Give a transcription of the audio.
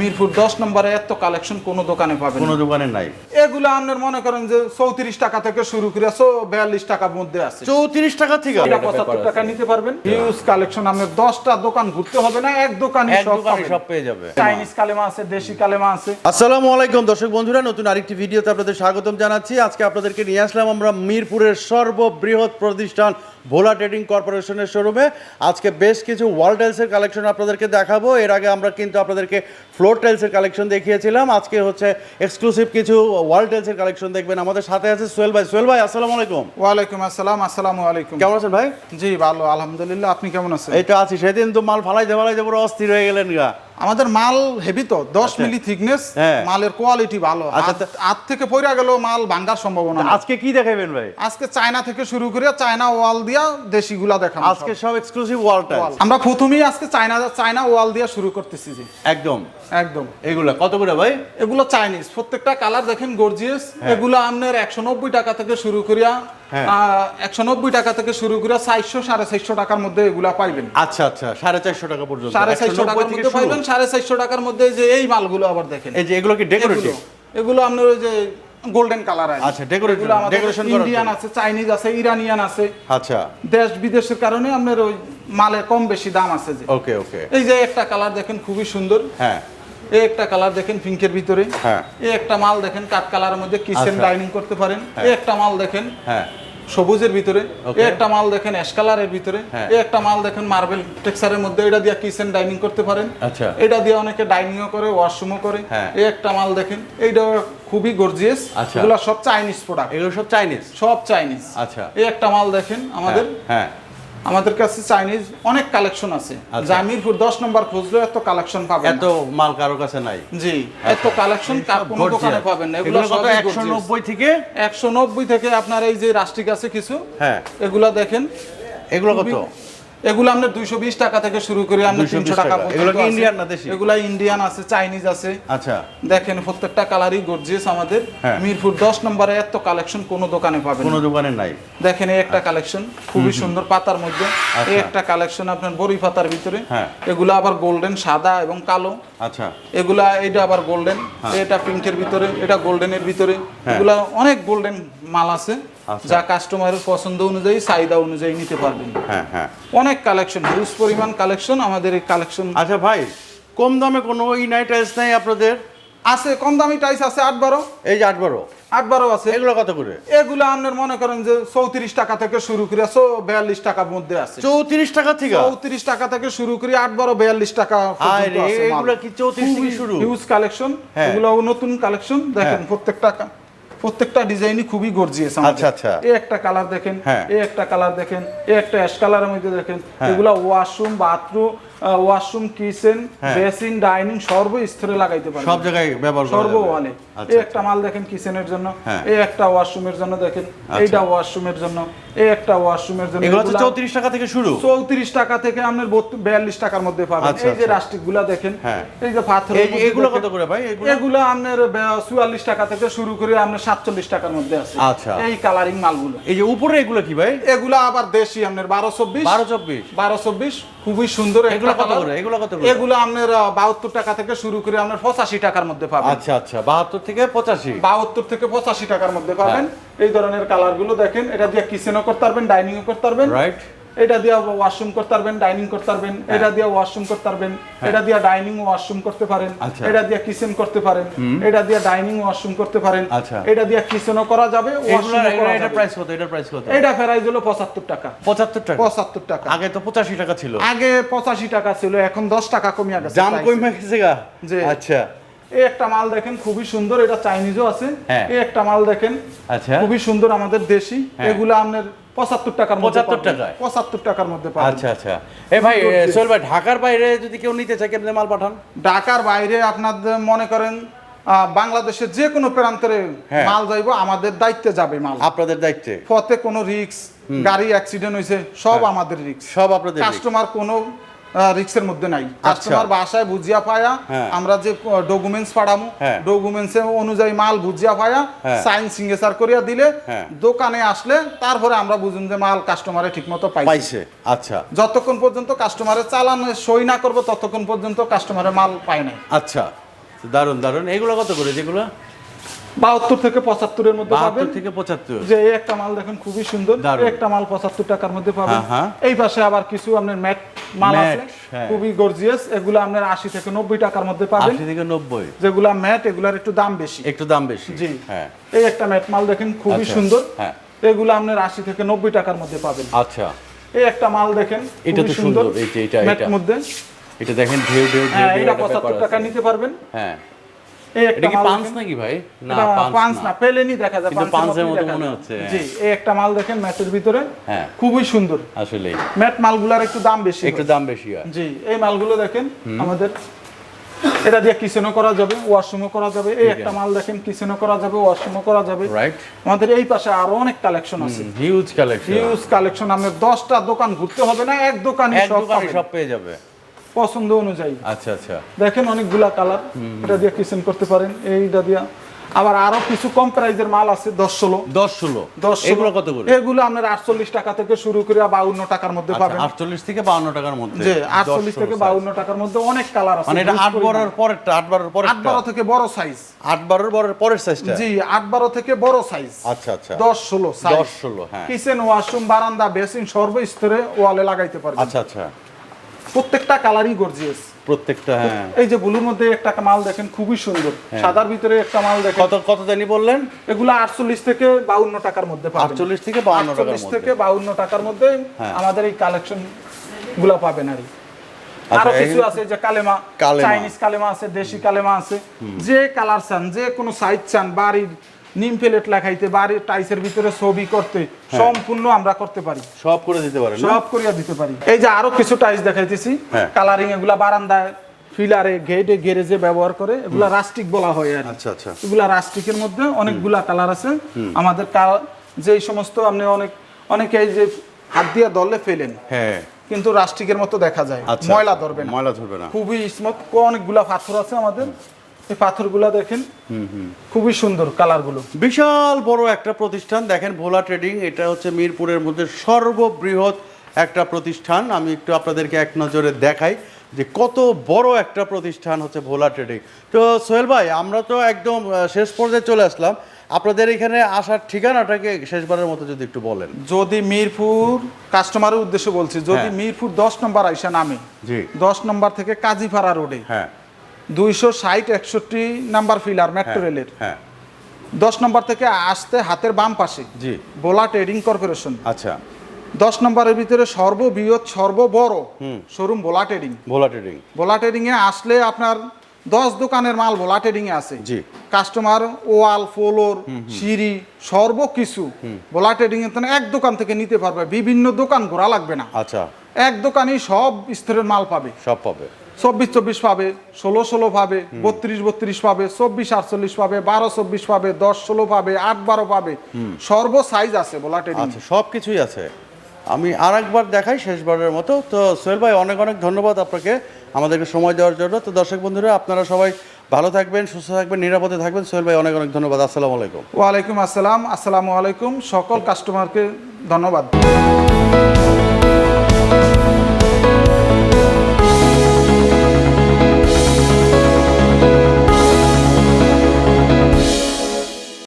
মিরপুর দশ নম্বরে এত কালেকশন কোনো দোকানে পাবেন কোনো দোকানে নাই। এগুলো আপনার মনে করেন যে চৌত্রিশ টাকা থেকে শুরু করে বিয়াল্লিশ টাকার মধ্যে আছে। চৌত্রিশ টাকা থেকে? পঁচাত্তর টাকা নিতে পারবেন। হিউজ কালেকশন আপনার দশটা দোকান ঘুরতে হবে না এক দোকানে সব পেয়ে যাবে। চাইনিজ কালেমা আছে দেশি কালেমা আছে। আসসালামু আলাইকুম দর্শক বন্ধুরা নতুন আরেকটি ভিডিওতে আপনাদের স্বাগতম জানাচ্ছি। আজকে আপনাদেরকে নিয়ে আসলাম আমরা মিরপুরের সর্ববৃহৎ প্রতিষ্ঠান ভোলা ট্রেডিং কর্পোরেশনের শোরুমে। আজকে বেশ কিছু টাইলসের কালেকশন আপনাদেরকে দেখাবো। এর আগে আমরা কিন্তু আপনাদেরকে ফ্লোর টাইলসের কালেকশন দেখিয়েছিলাম। আজকে হচ্ছে এক্সক্লুসিভ কিছু ওয়াল টাইলসের কালেকশন দেখবেন। আমাদের সাথে আছে সোহেল ভাই। সোহেল ভাই আসসালামু আলাইকুম। ওয়ালাইকুম আসসালাম আসসালামু আলাইকুম। কেমন আছেন ভাই? জি ভালো আলহামদুলিল্লাহ। আপনি কেমন আছেন? এই তো আছি। সেদিন তো মাল ফালাইতে ফালাইতে পুরো অস্থির হয়ে গেলেন গা। আমাদের মাল হেভি তো দশ মিলি থিকনেস হ্যাঁ। মালের কোয়ালিটি ভালো। আচ্ছা, হাত- হাত থেকে পড়ে গেল মাল ভাঙ্গার সম্ভাবনা। আজকে কি দেখাবেন ভাই? আজকে চায়না থেকে শুরু করে চায়না ওয়াল দিয়া দেশিগুলা দেখাবো আজকে সব। এক্সক্লুসিভ ওয়াল আমরা প্রথমেই আজকে চায়না চায়না ওয়াল দিয়া শুরু করতেছি জি একদম। একদম। এগুলা কত করে ভাই? এগুলো চাইনিজ প্রত্যেকটা কালার দেখেন গর্জিয়াস এগুলো আপনার একশো নব্বই টাকা থেকে শুরু করিয়া। একশো নব্বই টাকা থেকে শুরু করিয়া চারশো সাড়ে চারশো টাকার মধ্যে এগুলা পাইবেন। আচ্ছা আচ্ছা সাড়ে চারশো টাকা পর্যন্ত। সাড়ে চারশো টাকার মধ্যে পাইবেন সাড়ে চারশো টাকার মধ্যে যে এই মালগুলো আবার দেখেন। এই যে এগুলো কি ডেকোরেটিভ এগুলো- আপনার ওই যে গোল্ডেন কালার আছে। আচ্ছা, এগুলো আমাদের ইন্ডিয়ান আছে চাইনিজ আছে ইরানিয়ান আছে। আচ্ছা। দেশ বিদেশের কারণে আপনার ওই মালের কম বেশি দাম আছে যে। ওকে ওকে এই যে একটা কালার দেখেন খুবই সুন্দর। হ্যাঁ। এই একটা কালার দেখেন পিঙ্কের ভিতরে। হ্যাঁ। এই একটা মাল দেখেন কালারের মধ্যে কিচেন আচ্ছা। ডাইনিং করতে পারেন। এই একটা মাল দেখেন হ্যাঁ। সবুজের ভিতরে। একটা মাল দেখেন অ্যাশ কালারের ভিতরে। হ্যাঁ। একটা মাল দেখেন মার্বেল মধ্যে। এটা দিয়ে কিচেন ডাইনিং করতে পারেন। আচ্ছা। এটা দিয়ে অনেকে ডাইনিংও করে ওয়াশরুমও করে। হ্যাঁ। এই একটা মাল দেখেন এইটা খুবই গর্জিয়াস আচ্ছা। এগুলো সব চাইনিজ প্রোডাক্ট এগুলো সব চাইনিজ সব চাইনিজ আচ্ছা। এই একটা মাল দেখেন আমাদের। হ্যাঁ। আমাদের কাছে চাইনিজ অনেক কালেকশন আছে। আচ্ছা। জামিরপুর দশ নম্বর খুঁজলে এত কালেকশন পাবেন এত মাল কারও কাছে নাই। জি এত কালেকশন কোনো দোকানে পাবেন না। এগুলো একশো নব্বই থেকে? একশো নব্বই থেকে আপনার এই যে রাষ্ট্রিক আছে কিছু হ্যাঁ। এগুলা দেখেন। এগুলো কত? এগুলো আপনার দুইশো বিশ টাকা থেকে শুরু করে আমরা তিনশো টাকা। এগুলো ইন্ডিয়ান না দেশি? এগুলা ইন্ডিয়ান আছে চাইনিজ আছে। আচ্ছা। দেখেন প্রত্যেকটা কালারই গর্জিয়াস আমাদের। হ্যাঁ। মিরপুর দশ নম্বরে এত কালেকশন কোনো দোকানে পাবেন কোনো দোকানে নাই। দেখেন এই একটা কালেকশন খুবই সুন্দর পাতার মধ্যে। আচ্ছা। এই একটা কালেকশন আপনার বড়ি পাতার ভিতরে। হ্যাঁ। এগুলো আবার গোল্ডেন সাদা এবং কালো। আচ্ছা। এগুলা এটা আবার গোল্ডেন এটা পিঙ্কের ভিতরে এটা গোল্ডেনের ভিতরে। হ্যাঁ। এগুলা অনেক গোল্ডেন মাল আছে। আচ্ছা। যা কাস্টমারের পছন্দ অনুযায়ী চাহিদা অনুযায়ী নিতে পারবেন। হ্যাঁ হ্যাঁ। অনেক কালেকশন হিউজ পরিমাণ কালেকশন আমাদের এই কালেকশন আচ্ছা ভাই কম দামে কোনো ই নাই টাইলস নাই আপনাদের? আছে কম দামি টাইস আছে আট বারো। এই যে আট বারো? আট বারো আছে। এগুলো কত করে? এগুলো আপনার মনে করেন যে চৌত্রিশ টাকা থেকে শুরু করে বিয়াল্লিশ টাকার মধ্যে আছে। চৌত্রিশ টাকা থেকে? চৌত্রিশ টাকা থেকে শুরু করে আট বারো বিয়াল্লিশ টাকা এগুলো কি 34 থেকে শুরু? Huge collection. এগুলো নতুন কালেকশন দেখেন হ্যাঁ। প্রত্যেকটা কা- প্রত্যেকটা ডিজাইনই খুবই গর্জিয়াস আচ্ছা, আচ্ছা। এই একটা কালার দেখেন হ্যাঁ। এই একটা কালার দেখেন এই একটা অ্যাশ কালারের মধ্যে দেখেন এগুলা ওয়াশরুম বাথরুম ওয়াশরুম কিচেন হ্যাঁ। বেসিন ডাইনিং সর্বস্তরে লাগাইতে পারেন সব জায়গায় ব্যবহার করা সর্ব ওয়ালে আচ্ছা, এই একটা মাল দেখেন কিচেনের জন্য হ্যাঁ। এই একটা ওয়াশরুমের জন্য দেখেন আচ্ছা। এইটা ওয়াশরুমের জন্য এই একটা ওয়াশরুমের জন্য এগুলো হচ্ছে এগুলা- চৌত্রিশ টাকা থেকে শুরু। চৌত্রিশ টাকা থেকে আপনার বিয়াল্লিশ টাকার মধ্যে পাবেন। আচ্ছা, এই যে আচ্ছা। রাষ্ট্রিকগুলা দেখেন হ্যাঁ। এই যে পাথর এই এগুলো কত করে ভাই এগুলো? এগুলো আপনার চুয়াল্লিশ টাকা থেকে শুরু করে আপনার সাতচল্লিশ টাকার মধ্যে আছে। আচ্ছা। এই কালারিং মালগুলো। এই যে উপরে এগুলো কি ভাই? এগুলো আবার দেশি আপনার বারো চব্বিশ। বারো চব্বিশ। বারো চব্বিশ। খুবই সুন্দর এগুলো কত করে? এগুলো কত করে? এগুলো আপনার বাহাত্তর টাকা থেকে শুরু করে আপনার পঁচাশি টাকার মধ্যে পাবেন আচ্ছা আচ্ছা বাহাত্তর থেকে পঁচাশি বাহাত্তর থেকে পঁচাশি টাকার মধ্যে পাবেন হ্যাঁ। এই ধরনের কালারগুলো দেখেন এটা দিয়ে কিচেনও করতে পারবেন ডাইনিংও করতে পারবেন রাইট এটা দিয়ে ওয়াশরুম করতে পারবেন ডাইনিং করতে পারবেন এটা দিয়ে ওয়াশরুম করতে পারবেন এটা দিয়ে ডাইনিং ওয়াশরুম করতে পারেন হ্যাঁ। আচ্ছা। এটা দিয়ে কিচেন করতে পারেন এটা দিয়ে ডাইনিং ওয়াশরুম করতে পারেন আচ্ছা। এটা দিয়ে কিচেনও করা যাবে এটা প্রাইস কত এটার প্রাইস কত? এটা প্রাইস হলো পঁচাত্তর টাকা। পঁচাত্তর টাকা? পঁচাত্তর টাকা। আগে তো পঁচাশি টাকা ছিল। আগে পঁচাশি টাকা ছিল এখন দশ টাকা কমিয়ে গেছে দাম কমে গেছে গা? জি। আচ্ছা। এই একটা মাল দেখেন খুবই সুন্দর এটা চাইনিজও আছে। হ্যাঁ। এই একটা মাল দেখেন আচ্ছা। খুবই সুন্দর আমাদের দেশি। হ্যাঁ। এগুলো আপনার পঁচাত্তর টাকার পঁচাত্তর টাকায়? পঁচাত্তর টাকার মধ্যে আচ্ছা আচ্ছা। এ ভাই সোহেল ভাই ঢাকার বাইরে যদি কেউ নিতে চায় কেমনে মাল পাঠান? ঢাকার বাইরে আপনাদের মনে করেন বাংলাদেশের যে কোনো প্রান্তে হ্যাঁ। মাল যাইব আমাদের দায়িত্বে যাবে মাল। আপনাদের দায়িত্বে? পথে কোনো রিক্স গাড়ি অ্যাক্সিডেন্ট হয়েছে সব আমাদের রিক্স সব আপনাদের কাস্টমার কোনো রিক্সের মধ্যে নাই কাস্টমার বাসায় বুঝিয়া পায়া হ্যাঁ। আমরা যে ডকুমেন্টস পাঠামু হ্যাঁ। ডকুমেন্টস অনুযায়ী মাল বুঝিয়া পায়া হ্যাঁ। সাইন সিগনেচার করিয়া দিলে হ্যাঁ। দোকানে আসলে তারপরে আমরা বুঝুন যে মাল কাস্টমারে ঠিকমতো পাইছে পাইছে আচ্ছা যতক্ষণ পর্যন্ত কাস্টমারের চালান সই না করব ততক্ষণ পর্যন্ত কাস্টমারের মাল পায় নাই আচ্ছা দারুণ দারুণ এগুলো কত করে যেগুলো বাহাত্তর থেকে পঁচাত্তরের মধ্যে পাবেন। থেকে পঁচাত্তর। যে এই একটা মাল দেখেন খুবই সুন্দর। একটা মাল পঁচাত্তর টাকার মধ্যে পাবেন। হ্যাঁ, হ্যাঁ। এই পাশে আবার কিছু আপনার ম্যাট মাল আছে। হ্যাঁ। খুবই গর্জিয়াস এগুলো আপনার আশি থেকে নব্বই টাকার মধ্যে পাবেন। আশি থেকে নব্বই। যেগুলা ম্যাট এগুলার একটু দাম বেশি। একটু দাম বেশি। জি। হ্যাঁ। এই একটা ম্যাট মাল দেখেন খুবই আচ্ছা, সুন্দর। হ্যাঁ। এগুলো আপনার আশি থেকে নব্বই টাকার মধ্যে পাবেন। আচ্ছা। এই একটা মাল দেখেন এটা তো সুন্দর, এই যে এটা, ম্যাট এটা। মধ্যে। এটা দেখেন ঢেউ ঢেউ ঢেউ এটা একটা ব্যাপার পঁচাত্তর টাকা নিতে পারবেন। হ্যাঁ। এটা কি পাঁচ নাকি ভাই? না পাঁচ পাঁচ না। না পেলেনি দেখা যায় কিন্তু পাঁচের পাঁচের মতো মনে হচ্ছে, হ্যাঁ। জি এই একটা মাল দেখেন ম্যাটের ভিতরে হ্যাঁ। খুবই সুন্দর। আসলে ম্যাট মালগুলার একটু দাম বেশি একটু দাম বেশি হয়। জি এই মালগুলো দেখেন আমাদের এটা দিয়ে কিচেনও করা যাবে ওয়াশরুমও করা যাবে। এই একটা মাল দেখেন কিচেনও করা যাবে ওয়াশরুমও করা যাবে। রাইট আমাদের এই পাশে আরও অনেক কালেকশন আছে। হিউজ কালেকশন হিউজ কালেকশন আপনার দশটা দোকান ঘুরতে হবে না এক দোকানে। সব পেয়ে যাবে। পছন্দ অনুযায়ী। আচ্ছা আচ্ছা। দেখেন অনেকগুলা কালার। এটা দিয়ে কিচেন করতে পারেন এইটা দিয়া। আবার আরও কিছু কম প্রাইজের মাল আছে দশ ষোলো। দশ ষোলো? দশ এগুলো কত করে এগুলো আপনার আটচল্লিশ টাকা থেকে শুরু করে বাউন্ন টাকার মধ্যে পাবেন। আটচল্লিশ থেকে বাউন্ন টাকার মধ্যে। যে আটচল্লিশ থেকে বাউন্ন টাকার মধ্যে অনেক কালার আছে মানে এটা আট। বারোর পরেরটা আট বারোর আট বারো থেকে বড় সাইজ আট বারোর পরের পরের সাইজটা জি আট বারো থেকে বড় সাইজ আচ্ছা আচ্ছা। দশ ষোলো দশ ষোলো হ্যাঁ। কিচেন ওয়াশরুম বারান্দা বেসিন সর্বস্তরে ওয়ালে লাগাইতে পারবেন। আচ্ছা আচ্ছা। প্রত্যেকটা কালারই গর্জিয়াস প্রত্যেকটা হ্যাঁ। এই যে ব্লুর মধ্যে একটা মাল দেখেন খুবই সুন্দর। সাদার ভিতরে একটা মাল দেখেন। কত কত জানি বললেন? এগুলো আটচল্লিশ থেকে বাউন্ন টাকার মধ্যে পাবেন। আটচল্লিশ থেকে বাউন্ন টাকার আটচল্লিশ মধ্যে। থেকে বাউন্ন টাকার মধ্যে হ্যাঁ। আমাদের এই কালেকশনগুলো পাবেন আর। আচ্ছা, আরও কিছু আছে যে কালেমা। চাইনিজ কালেমা আছে দেশি কালেমা আছে। যে কালার চান যে কোনো সাইজ চান বাড়ির নিম প্লেট লাগাইতে বাড়ির টাইসের ভিতরে ছবি করতে হ্যাঁ। সম্পূর্ণ আমরা করতে পারি। সব করে দিতে পারেন না? সব করিয়া দিতে পারি। এই যে আরও কিছু টাইস দেখাইতেছি হ্যাঁ। কালারিং এগুলা বারান্দায় ফিলারে গেটে গ্যারেজে ব্যবহার করে এগুলা রাস্টিক বলা হয় আর আচ্ছা আচ্ছা। এগুলা রাস্টিকের মধ্যে অনেকগুলা কালার আছে। আমাদের কা- যে সমস্ত আপনি অনেক অনেকে এই যে হাত দিয়ে দলে ফেলেন হ্যাঁ। কিন্তু রাস্টিকের মতো দেখা যায়। আচ্ছা। ময়লা ধরবে না। ময়লা ধরবে না। খুবই স্মুথ অনেকগুলা পাথর আছে আমাদের। এই পাথরগুলা দেখেন। খুবই সুন্দর কালারগুলো। বিশাল বড় একটা প্রতিষ্ঠান। দেখেন ভোলা ট্রেডিং এটা হচ্ছে মিরপুরের মধ্যে সর্ববৃহৎ একটা প্রতিষ্ঠান। আমি একটু আপনাদেরকে এক নজরে দেখাই যে কত বড় একটা প্রতিষ্ঠান হচ্ছে ভোলা ট্রেডিং। তো সোহেল ভাই আমরা তো একদম শেষ পর্যায়ে চলে আসলাম। আপনাদের এখানে আসার ঠিকানাটাকে শেষবারের মতো যদি একটু বলেন। যদি মিরপুর কাস্টমারের উদ্দেশ্যে বলছি যদি হ্যাঁ। মিরপুর দশ নম্বর আইসা নামে জি। দশ নম্বর থেকে কাজীপাড়া রোডে হ্যাঁ। দুইশো ষাট একষট্টি নাম্বার ফিলার মেট্রো রেলের হ্যাঁ। দশ নম্বর থেকে আসতে হাতের বাম পাশে জি। বোলা ট্রেডিং কর্পোরেশন আচ্ছা। দশ নম্বরের ভিতরে সর্ববৃহৎ সর্ববড় showroom Bhola trading Bhola trading Bhola trading এ আসলে আপনার দশ দোকানের মাল ভোলা ট্রেডিং এ আছে। জি। কাস্টমার ওয়াল ফ্লোর সিঁড়ি সর্বকিছু ভোলা ট্রেডিং এ এক দোকান থেকে নিতে পারবে। বিভিন্ন দোকান ঘোরা লাগবে না। আচ্ছা। এক দোকানেই সব স্তরের মাল পাবে। সব পাবে। চব্বিশ চব্বিশ পাবে ষোলো ষোলো পাবে বত্রিশ বত্রিশ পাবে চব্বিশ আটচল্লিশ পাবে বারো চব্বিশ পাবে দশ ষোলো পাবে আট বারো পাবে। সর্ব সাইজ আছে ট্রেডিং আচ্ছা সব কিছুই আছে। আমি আর একবার দেখাই শেষবারের মতো। তো সোহেল ভাই অনেক অনেক ধন্যবাদ আপনাকে আমাদেরকে সময় দেওয়ার জন্য। তো দর্শক বন্ধুরা আপনারা সবাই ভালো থাকবেন সুস্থ থাকবেন নিরাপদে থাকবেন। সোহেল ভাই অনেক অনেক ধন্যবাদ। আসসালামু আলাইকুম। ওয়ালাইকুম আসসালাম। আসসালামু আলাইকুম। সকল কাস্টমারকে ধন্যবাদ।